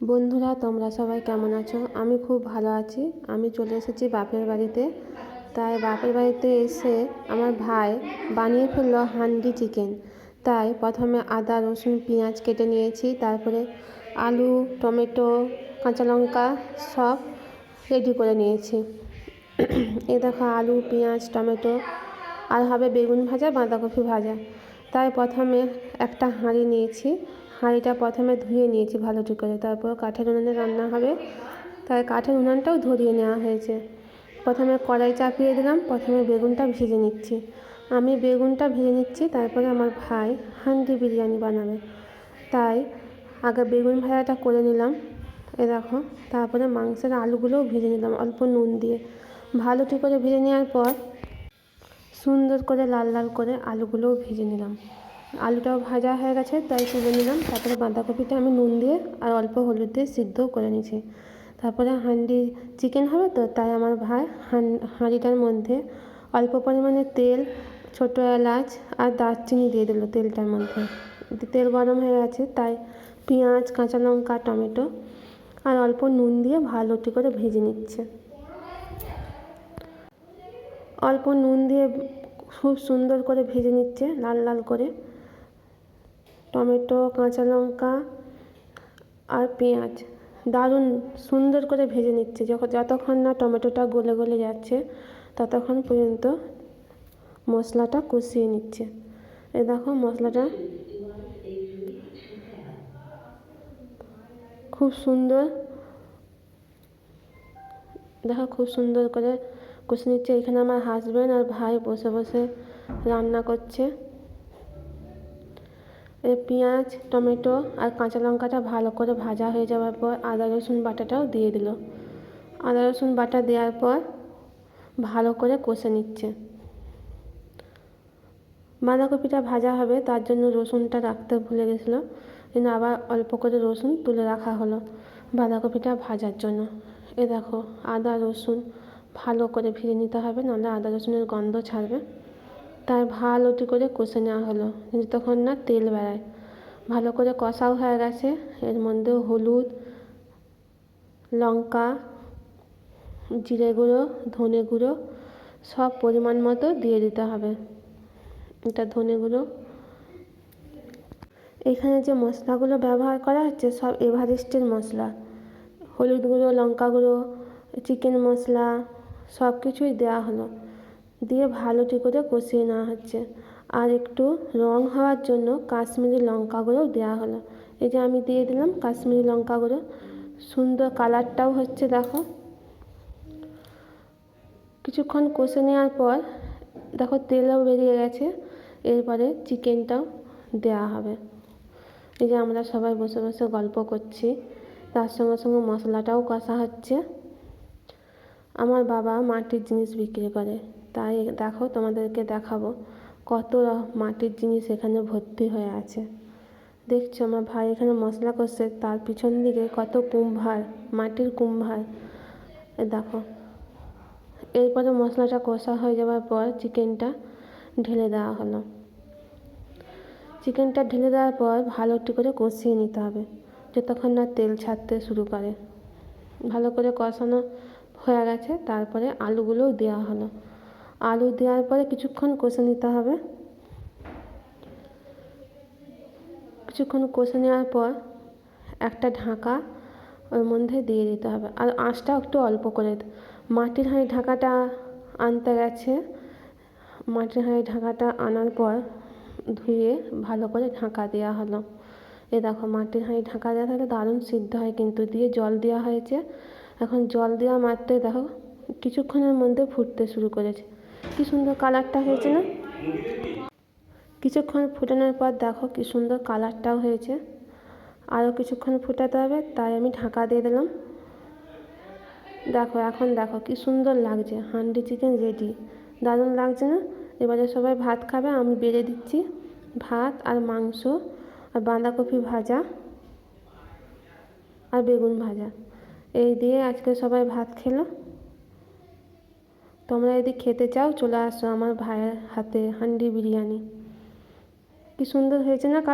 বন্ধুরা, তোমরা সবাই কেমন আছো? আমি খুব ভালো আছি। আমি চলে এসেছি বাপের বাড়িতে। তাই বাপের বাড়িতে এসে আমার ভাই বানিয়ে ফেলল হান্ডি চিকেন। তাই প্রথমে আদা, রসুন, পেঁয়াজ কেটে নিয়েছি। তারপরে আলু, টমেটো, কাঁচা লঙ্কা সব রেডি করে নিয়েছি। এ দেখো আলু, পেঁয়াজ, টমেটো আর হবে বেগুন ভাজা, বাঁধাকপি ভাজা। তাই প্রথমে একটা হাঁড়ি নিয়েছি। হাঁড়িটা প্রথমে ধুয়ে নিয়েছি ভালো ঠিক করে। তারপর কাঠের উনুনে রান্না হবে। তাই কাঠের উনুনটাও ধরিয়ে নেওয়া হয়েছে। প্রথমে কড়াই চাপিয়ে দিলাম। প্রথমে বেগুনটা ভেজে নিচ্ছি। আমি বেগুনটা ভেজে নিচ্ছি। তারপরে আমার ভাই হান্ডি বিরিয়ানি বানাবে। তাই আগে বেগুন ভাজাটা করে নিলাম। এ দেখো, তারপরে মাংসের আলুগুলোও ভেজে নিলাম অল্প নুন দিয়ে। ভালো ঠিক করে ভেজে নেওয়ার পর সুন্দর করে লাল লাল করে আলুগুলোও ভেজে নিলাম। আলুটাও ভাজা হয়ে গেছে, তাই তুলে নিলাম। তারপরে বাঁধাকপিটা আমি নুন দিয়ে আর অল্প হলুদ দিয়ে সিদ্ধও করে নিয়েছি। তারপরে হাঁডি চিকেন হবে তো, তাই আমার ভাই হাঁড়িটার মধ্যে অল্প পরিমাণে তেল, ছোটো এলাচ আর দারচিনি দিয়ে দিল তেলটার মধ্যে। তেল গরম হয়ে গেছে, তাই পেঁয়াজ, কাঁচা লঙ্কা, টমেটো আর অল্প নুন দিয়ে ভালোটি করে ভেজে নিচ্ছে। অল্প নুন দিয়ে খুব সুন্দর করে ভেজে নিচ্ছে, লাল লাল করে। টমেটো, কাঁচা লঙ্কা আর পেঁয়াজ। দারুণ সুন্দর করে ভেজে নিচ্ছে। যখন যতক্ষণ না টমেটোটা গলে গলে যাচ্ছে, ততক্ষণ পর্যন্ত মশলাটা কষিয়ে নিচ্ছে। এ দেখো মশলাটা খুব সুন্দর, দেখো খুব সুন্দর করে কষে নিচ্ছে। এখানে আমার হাজব্যান্ড আর ভাই বসে বসে রান্না করছে। পেঁয়াজ, টমেটো আর কাঁচা লঙ্কাটা ভালো করে ভাজা হয়ে যাওয়ার পর আদা, রসুন বাটাটাও দিয়ে দিল। আদা, রসুন বাটা দেওয়ার পর ভালো করে কষে নিচ্ছে। বাঁধাকপিটা ভাজা হবে, তার জন্য রসুনটা রাখতে ভুলে গেছিল। কিন্তু আবার অল্প করে রসুন তুলে রাখা হলো বাঁধাকপিটা ভাজার জন্য। এ দেখো, আদা, রসুন ভালো করে ভেজে নিতে হবে, নাহলে আদা, রসুনের গন্ধ ছাড়বে। তাই ভালোটি করে কষে নেওয়া হলো। যতক্ষণ না তেল বেড়ায়। ভালো করে কষাও হয়ে গেছে। এর মধ্যে হলুদ, লঙ্কা, জিরে গুঁড়ো, ধনে গুঁড়ো সব পরিমাণ মতো দিয়ে দিতে হবে। এটা ধনে গুঁড়ো। এখানে যে মশলাগুলো ব্যবহার করা হচ্ছে সব এভারেস্টের মশলা। হলুদ গুঁড়ো, লঙ্কা গুঁড়ো, চিকেন মশলা সব কিছুই দেওয়া হলো। দিয়ে ভালোটি করে কষিয়ে নেওয়া হচ্ছে। আর একটু রং হওয়ার জন্য কাশ্মীরি লঙ্কা গুঁড়োও দেওয়া হলো। এই যে আমি দিয়ে দিলাম কাশ্মীরি লঙ্কা গুঁড়ো সুন্দর কালারটাও হচ্ছে, দেখো। কিছুক্ষণ কষে নেওয়ার পর, দেখো তেলও বেরিয়ে গেছে। এরপরে চিকেনটাও দেওয়া হবে। এই যে আমরা সবাই বসে বসে গল্প করছি। তার সঙ্গে সঙ্গে মশলাটাও কষা হচ্ছে। আমার বাবা মাটির জিনিস বিক্রি করে। তাই দেখো তোমাদেরকে দেখাবো কত মাটির জিনিস এখানে ভর্তি হয়ে আছে। দেখছ আমার ভাই এখানে মশলা কষছে তার পিছন দিকে কত কুম্ভার, মাটির কুম্ভার। দেখো, এরপরে মশলাটা কষা হয়ে যাওয়ার পর চিকেনটা ঢেলে দেওয়া হলো। চিকেনটা ঢেলে দেওয়ার পর ভালো একটু করে কষিয়ে নিতে হবে, যতক্ষণ না তেল ছাড়তে শুরু করে। ভালো করে কষানো হয়ে গেছে, তারপরে আলুগুলোও দেওয়া হলো। আলু দেওয়ার পরে কিছুক্ষণ কষে নিতে হবে। কিছুক্ষণ কষে নেওয়ার পর একটা ঢাকা ওর মধ্যে দিয়ে দিতে হবে। আর আঁচটাও একটু অল্প করে মাটির হাঁড়ি ঢাকাটা আনতে গেছে। মাটির হাঁড়ি ঢাকাটা আনার পর ধুয়ে ভালো করে ঢাকা দেওয়া হলো। এ দেখো, মাটির হাঁড়ি ঢাকা দেওয়া থাকলে দারুণ সিদ্ধ হয় কিন্তু, দিয়ে জল দেওয়া হয়েছে। এখন জল দেওয়া মাত্রই দেখো, কিছুক্ষণের মধ্যে ফুটতে শুরু করেছে। কি সুন্দর কালারটা হয়েছে না? কিছুক্ষণ ফুটানোর পর দেখো কি সুন্দর কালারটাও হয়েছে। আরও কিছুক্ষণ ফুটাতে হবে, তাই আমি ঢাকা দিয়ে দিলাম। দেখো, এখন দেখো কি সুন্দর লাগছে, হান্ডি চিকেন রেডি। দারুণ লাগছে না? এবারে সবাই ভাত খাবে, আমি বেড়ে দিচ্ছি। ভাত আর মাংস আর বাঁধাকপি ভাজা আর বেগুন ভাজা। এই দিয়ে আজকে সবাই ভাত খেলো। তোমরা যদি খেতে চাও, চলে আসো আমার ভাইয়ের হাতে হান্ডি বিরিয়ানি। কি সুন্দর হয়েছে না কাল